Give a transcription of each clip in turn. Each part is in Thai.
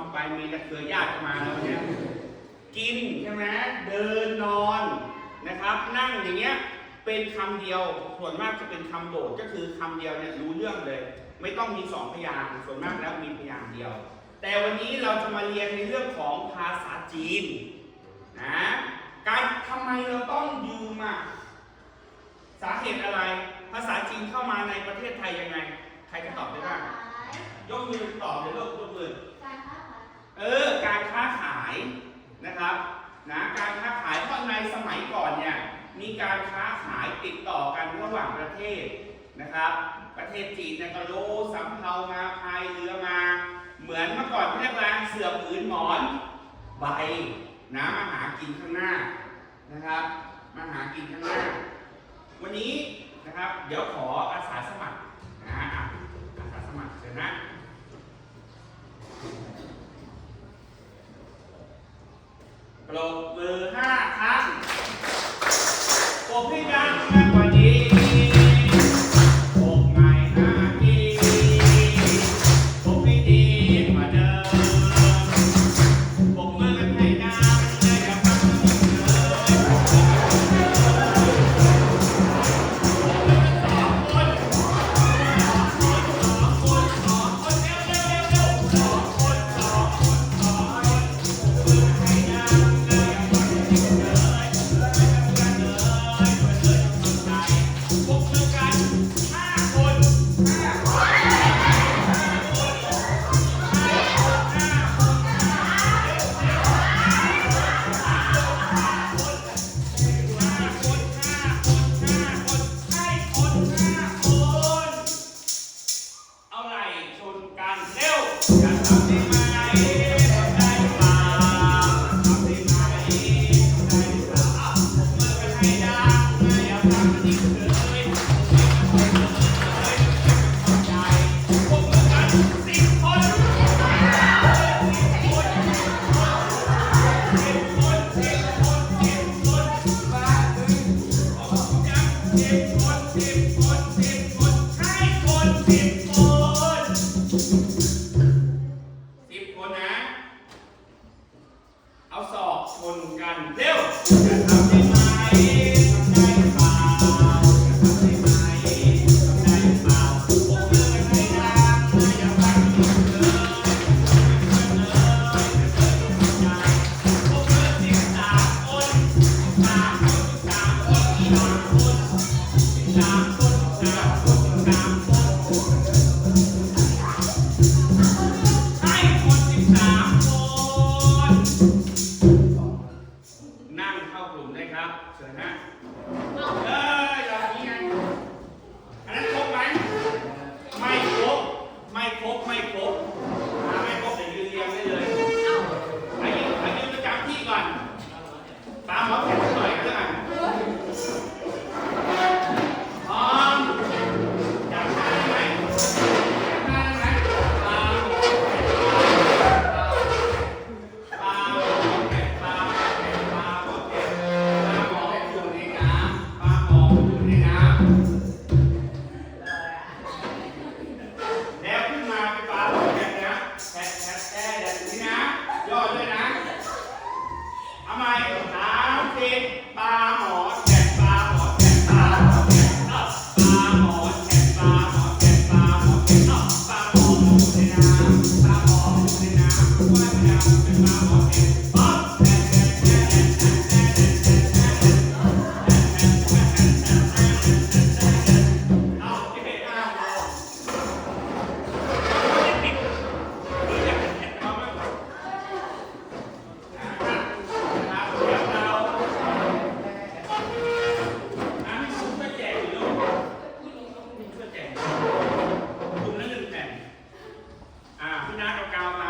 อกไปมีแต่เครือญาติมาแล้วเนี่ยกินใช่ไหมเดินนอนนะครับ นั่งอย่างเงี้ยเป็นคำเดียวส่วนมากจะเป็นคำโดดก็คือคำเดียวเนี่ยรู้เรื่องเลย ไม่ต้องมีสองพยางส่วนมากแล้วมีพยางเดียว แต่วันนี้เราจะมาเรียนในเรื่องของภาษาจีนนะการทำไมเราต้องยูมาสาเหตุอะไร ภาษาจีนเข้ามาในประเทศไทยยังไง ใครจะตอบได้บ้างยกมือตอบเลยลูกยกมือ เออ การค้าขายนะครับนะการค้าขายเพราะในสมัยก่อนเนี่ยมีการค้าขายติดต่อกันระหว่างประเทศนะครับ ประเทศจีนเนี่ยก็โลสำเภามาพายเรือมา เหมือนเมื่อก่อนเรียกว่าเสือผืนหมอนใบนะมาหากินข้างหน้านะครับมาหากินข้างหน้า วันนี้นะครับ เดี๋ยวขออ Hello. น้าเก่าๆมา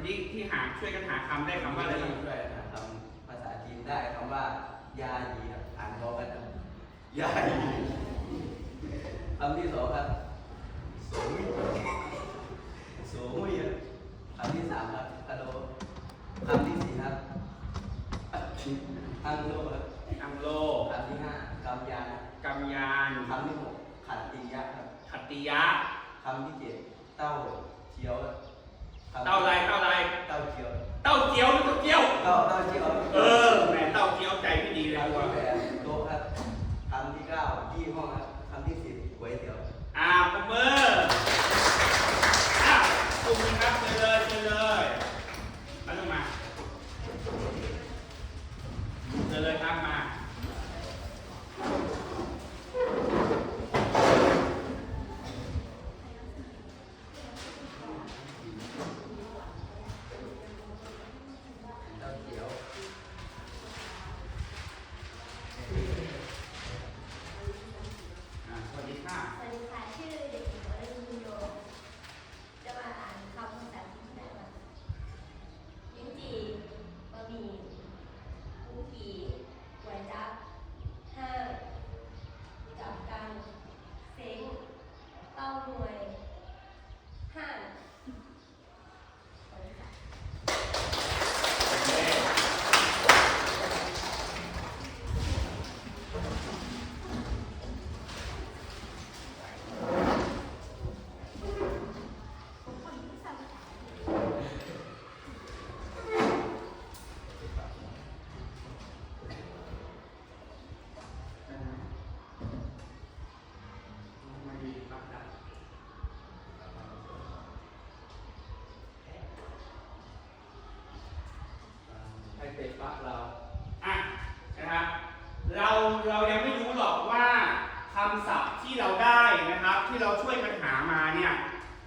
วันนี้ที่หาช่วยกันหาคำได้คำว่าอะไรบ้างด้วยนะครับภาษาจีนได้คำว่ายาหยีครับอ่านพร้อมกันครับยาหยีคำที่สองครับโสมุยโสมุยคำที่สามครับฮัลโหลคำที่สี่ครับอังโลครับอังโลคำที่ห้ากำยานกำยานคำที่หกขัตติยะครับขัตติยะคำที่เจ็ดเต้าเจียวครับ เต้าไรเต้าไรเต้าเจียวเต้าเจียวหรือเต้าเจียว เต้าเต้าเจียวเออแหมเต้าเจียวใจไม่ดีเลยคำว่ะที่แปดโต๊ะครับคำที่เก้ายี่ห้อครับคำที่สิบก๋วยเตี๋ยวอ่าปรบมืออะกลุ่มนี้ครับเชิญเลยเชิญเลยมาลงมาเชิญเลยครับมา เต้าเจียว อ่าสวัสดีค่ะ สวัสดีค่ะชื่อเด็กหญิงวรนุโยจะมาอ่านคำภาษาจีนได้ไหมลิ้นจี่บะหมี่กุ้งกีก๋วยจั๊บห้างจับกังเซ้งเต้าหวยห่านสวัสดีค่ะ มาดีครับได้ ให้เตะปะเราอะนะครับเราเรายังไม่รู้หรอกว่าคำศัพท์ที่เราได้นะครับ ที่เราช่วยกันหามาเนี่ย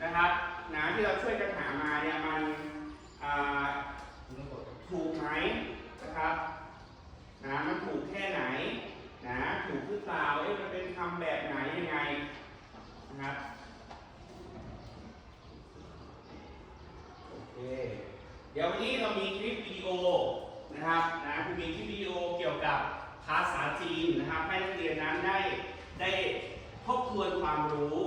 นะครับนะที่เราช่วยกันหามาเนี่ยมันถูกไหมนะครับนะมันถูกแค่ไหนนะถูกหรือเปล่าเอ๊ะมันเป็นคำแบบไหนยังไงนะครับโอเคเดี๋ยววันนี้เรามีคลิปวิดีโอ นะครับนะคือมีคลิปวิดีโอเกี่ยวกับภาษาจีนนะครับ ให้นักเรียนนั้นได้ได้ทบทวนความรู้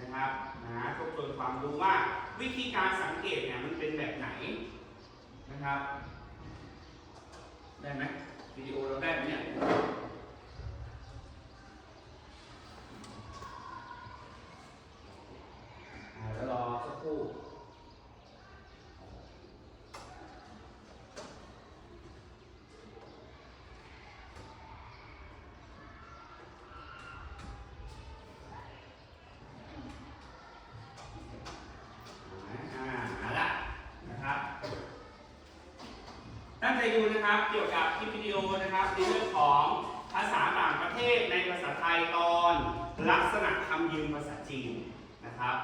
นะครับนะทบทวนความรู้ว่าวิธีการสังเกตเนี่ยมันเป็นแบบไหนนะครับ ได้ไหมวิดีโอเราได้ไหมเนี่ยแล้วรอสักครู่อ่ามาละนะครับ ตั้งใจ ดูนะครับ เกี่ยวกับคลิปวิดีโอนะครับในเรื่องของภาษาต่างประเทศในภาษาไทยตอน ลักษณะคำยืมภาษาจีนนะครับ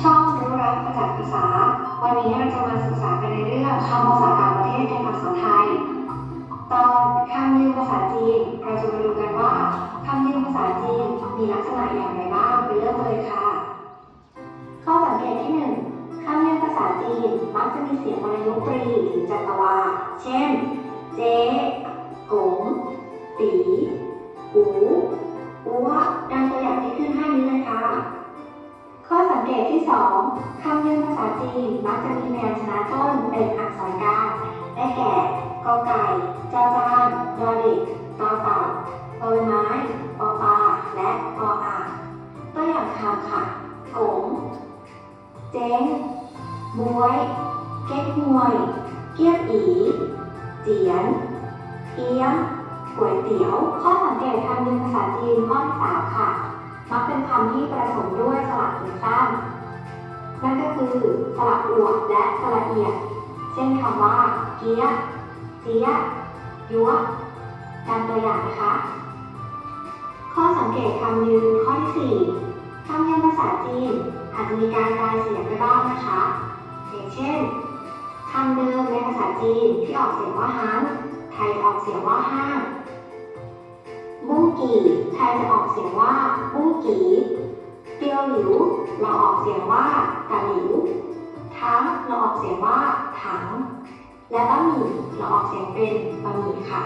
ช่องรู้รักประจักษ์ภาษา วันนี้เราจะมาศึกษากันในเรื่องคำภาษา ยงวรรณยุกต์ปรีหรือจัตวา เช่น เจ๊กงตีอูอัวดังตัวอย่างที่ขึ้นให้นี้เลยค่ะข้อสังเกตที่ 2 คำยืมภาษาจีนมักจะมีพยัญชนะต้นเป็นอักษรกลางได้แก่กอไก่จอจานดอเด็กตอเต่าบอไม้ปอปลาและปออ่างตัวอย่างคำค่ะกงเจ๊งบวย เก๊กฮวย เกี๊ยบอีเจียนเอี้ยมก๋วยเตี๋ยว ข้อสังเกตคำยืมภาษาจีนข้อที่สามค่ะ มักเป็นคำที่ผสมด้วยสระถึงสั้นนั่นก็คือสระอวบและสระเอียด เช่นคำว่า เกี๊ยะเจี๊ยะยัวการตัวอย่างนะคะ ข้อสังเกตคำยืนข้อที่สี่คำยืนภาษาจีนอาจจะมีการกลายเสียงไปบ้างนะคะอย่างเช่น คำเดิมในภาษาจีนที่ออกเสียงว่าฮันไทยออกเสียงว่าห้างบุ้งกี่ไทยจะออกเสียงว่าบุ้งกี่เตียวหลิวเราออกเสียงว่ากะหลิวถัง และบะหมี่เราออกเสียงเป็นบะหมี่ค่ะ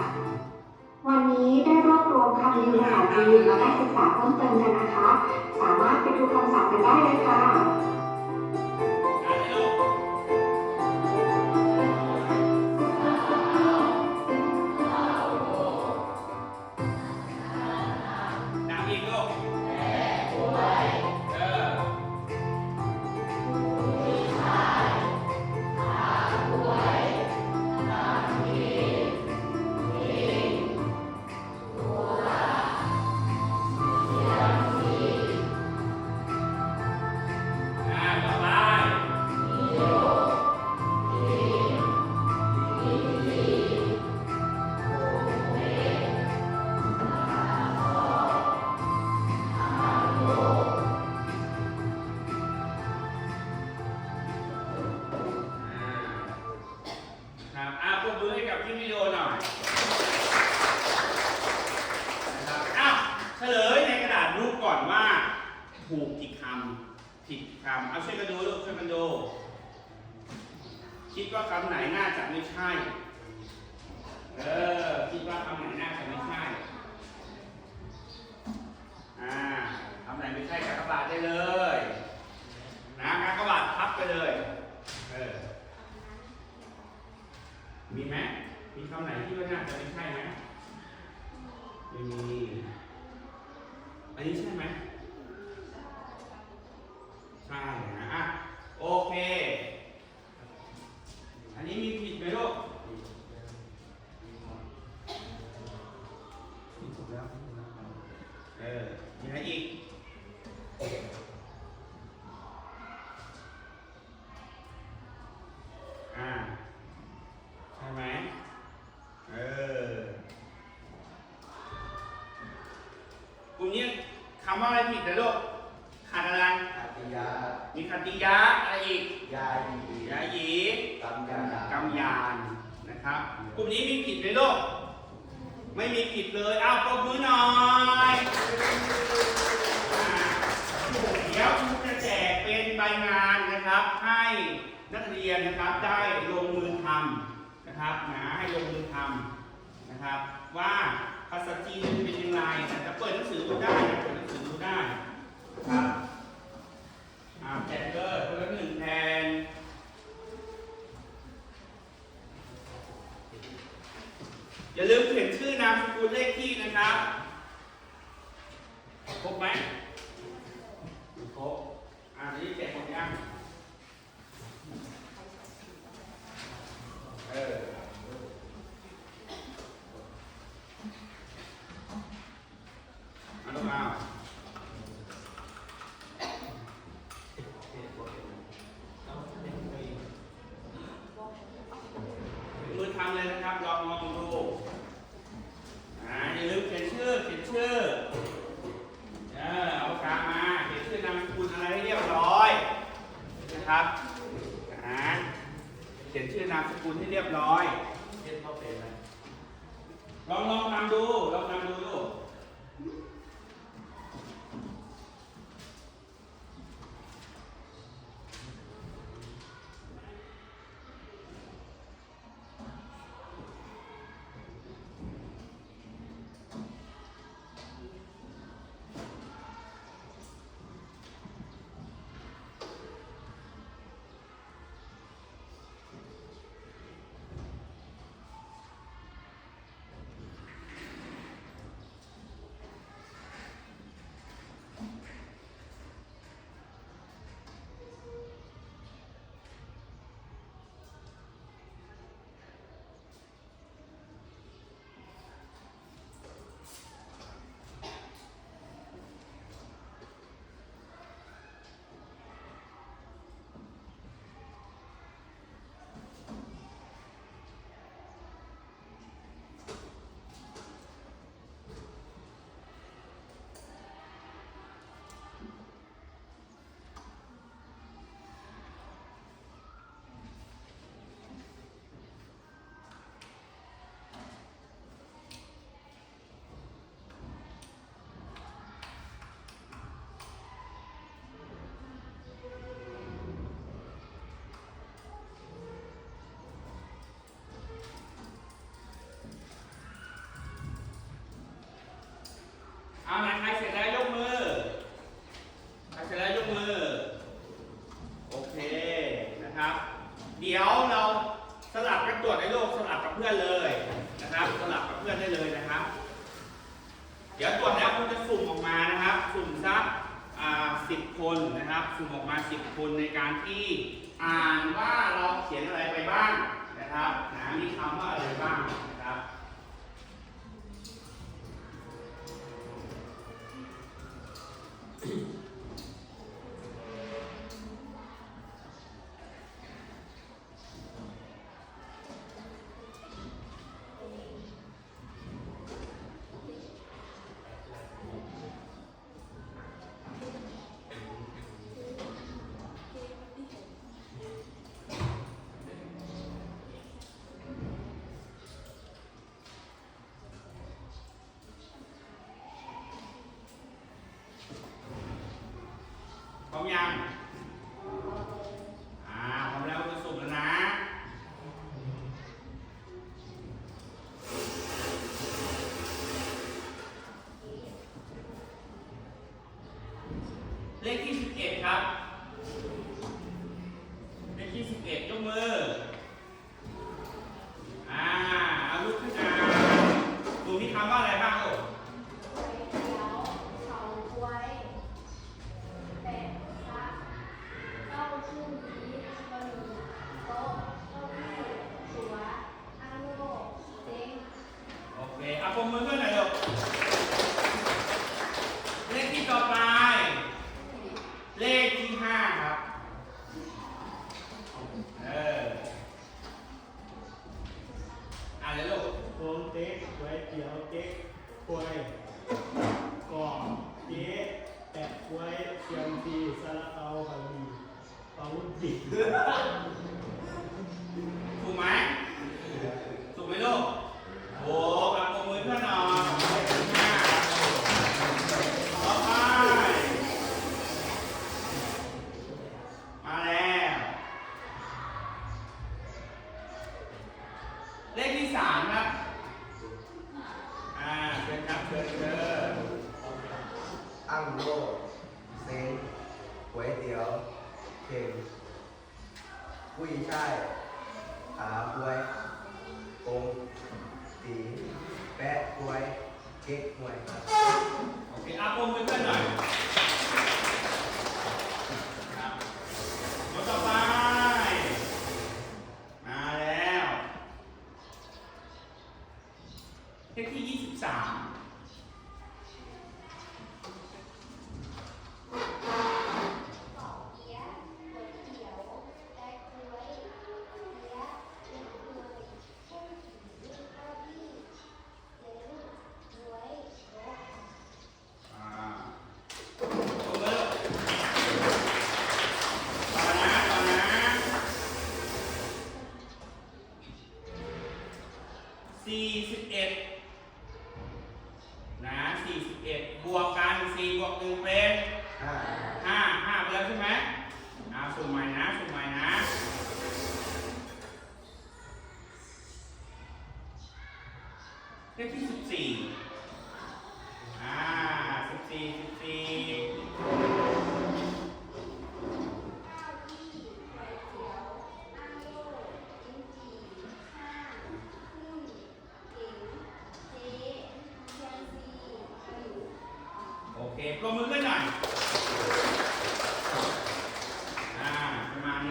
วันนี้ได้รวบรวมคำยืมภาษาจีนมาได้ศึกษาเพิ่มเติมกันนะคะ สามารถไปดูคำศัพท์กันได้เลยค่ะ กกี่คำผิดคำเอาช่วยกันดูลูกช่วยกันดูคิดว่าคำไหนน่าจะไม่ใช่ เออ คิดว่าคำไหนน่าจะไม่ใช่ อ่าคำไหนไม่ใช่กากบาทได้เลย นะกากบาทพับไปเลย เออ มีไหมมีคำไหนที่ว่าน่าจะไม่ใช่ไหมไม่มี อันนี้ใช่ไหม ใช่นะอะโอเค อันนี้มีผิดไหมลูกเออมีอะไรอีกอ่าใช่ไหมเออกลุ่มนี้คำว่าอะไรผิดนะลูกขาดอะไรอติ ยามีคติยะอะไรอีกยายียาหยีกำยากำยานนะครับ กลุ่มนี้มีผิดไหมลูกไม่มีผิดเลย เอาปรบมือหน่อยอ่าเดี๋ยวครูจะแจกเป็นใบงานนะครับ ให้นักเรียนนะครับได้ลงมือทำนะครับนะให้ลงมือทำนะครับ ว่าภาษาจีนเป็นยังไงแต่จะเปิดหนังสือดูได้นะเปิดหนังสือดูได้นะครับอ่าแจกเลยคนละหนึ่งแทน อย่าลืมเขียนชื่อนามสกุลเลข เอาไหนใครเสร็จแล้วยกมือ ใครเสร็จแล้วยกมือ โอเคนะครับ เดี๋ยวเราสลับกันตรวจในโลกสลับกับเพื่อนเลยนะครับ สลับกับเพื่อนได้เลยนะครับ เดี๋ยวตรวจแล้วคุณจะสุ่มออกมานะครับ สุ่มสักสิบคนนะครับ สุ่มออกมาสิบคนในการที่อ่านว่าเราเขียนอะไรไปบ้างนะครับนะมีคำว่าอะไรบ้าง มยังอ่าพร้อมแล้วจะสุกแล้วนะเลขที่สิบเอ็ดครับ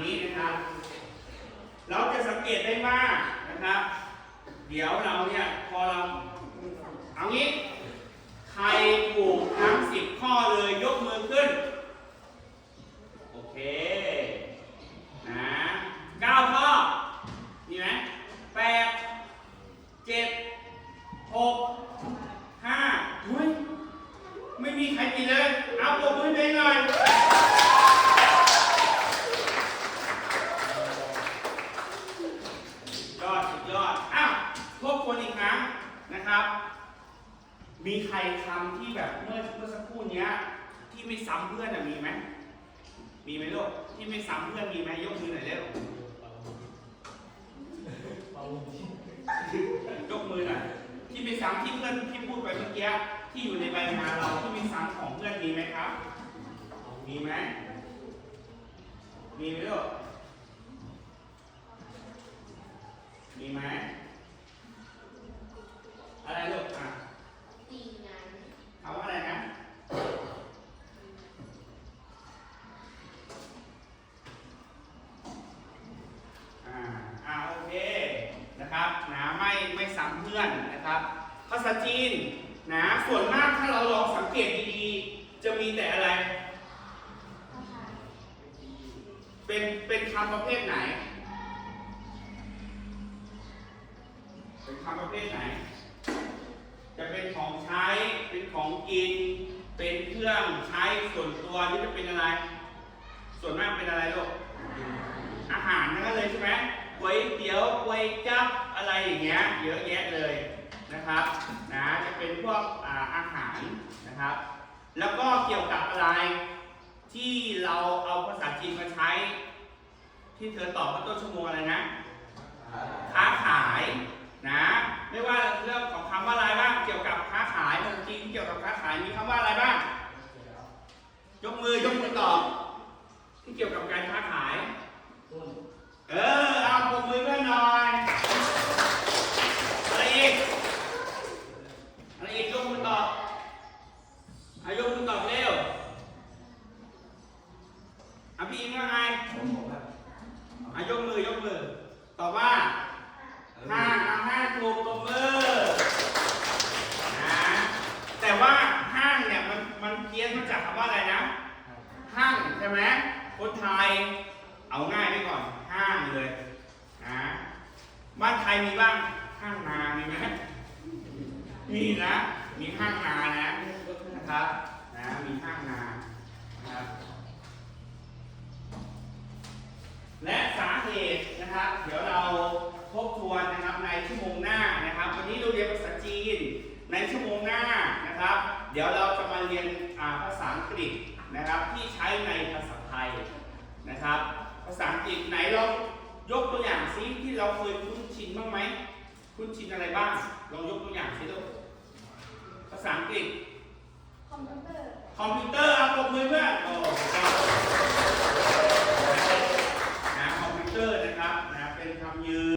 นี้นะครับ เราจะสังเกตได้ว่านะครับ เดี๋ยวเราเนี่ยพอเราเอางี้ ใครถูกทั้งสิบข้อเลยยกมือขึ้น โอเค นะเก้าข้อ มีไหมแปดเจ็ดหกห้าอุ้ยไม่มีใครกินเลย เอาปรบมือเองหน่อย มีใครคำที่แบบเมื่อเมื่อสักครู่เนี้ย ที่ไม่ซ้ำเพื่อนอะมีไหมมีไหมลูกที่ไม่ซ้ำเพื่อนมีไหมยกมือหน่อยเร็วยกมือหน่อยที่ไม่ซ้ำที่เพื่อนที่พูดไปเมื่อกี้ที่อยู่ในใบงานเราที่ไม่ซ้ำของเพื่อนมีไหมครับ มีไหมมีไหมลูกมีไหมอะไรลูกอะ ริงนคำว่าอะไรนะอ่าอ่าโอเคนะครับนะไม่ไม่ซ้ำเพื่อนนะครับ ภาษาจีนนะส่วนมากถ้าเราลองสังเกตดีๆ จะมีแต่อะไร เป็นเป็นคำประเภทไหน เป็นคำประเภทไหน จะเป็นของใช้ เป็นของกิน เป็นเครื่องใช้ส่วนตัวหรือจะเป็นอะไร ส่วนมากเป็นอะไรลูก อาหารนั้นเลยใช่ไหมก๋วยเตี๋ยวก๋วยจั๊บอะไรอย่างเงี้ย เยอะแยะเลยนะครับ นะ จะเป็นพวกอาอาหารนะครับ แล้วก็เกี่ยวกับอะไรที่เราเอาภาษาจีนมาใช้ ที่เธอตอบเมื่อต้นชั่วโมงอะไรนะ ค้าขาย นะไม่ว่าเรื่องของคำว่าอะไรบ้างเกี่ยวกับค้าขายภาษาจีนเกี่ยวกับค้าขายมีคำว่าอะไรบ้าง ยกมือยกมือตอบที่เกี่ยวกับการค้าขาย เออเอาปรบมือเพื่อนหน่อยอะไรอีกอะไรอีกยกมือตอบอายกมือตอบเร็วอะพี่อิงว่าไงผมบอกว่าอายกมือยกมือตอบว่า ห้างเอาห้างถูกตบมือนะแต่ว่าห้างเนี่ยมันมันเพี้ยนมาจากคำว่าอะไรนะ ห้างใช่ไหมคนไทยเอาง่ายไปก่อนห้างเลยนะบ้านไทยมีบ้างห้างนามีไหมมีนะ มีห้างนานะนะครับนะมีห้างนานะครับและสาเหตุนะครับ เดี๋ยวเรา ทบทวนนะครับในชั่วโมงหน้านะครับ วันนี้เราเรียนภาษาจีนในชั่วโมงหน้านะครับ เดี๋ยวเราจะมาเรียนภาษาอังกฤษนะครับที่ใช้ในภาษาไทยนะครับ ภาษาอังกฤษไหนลองยกตัวอย่างซิที่เราเคยคุ้นชินบ้างไหมคุ้นชินอะไรบ้างลองยกตัวอย่างซิลูกภาษาอังกฤษคอมพิวเตอร์คอมพิวเตอร์เอาปรบมือเพื่อนโอ้นะคอมพิวเตอร์นะครับนะเป็นคำยืน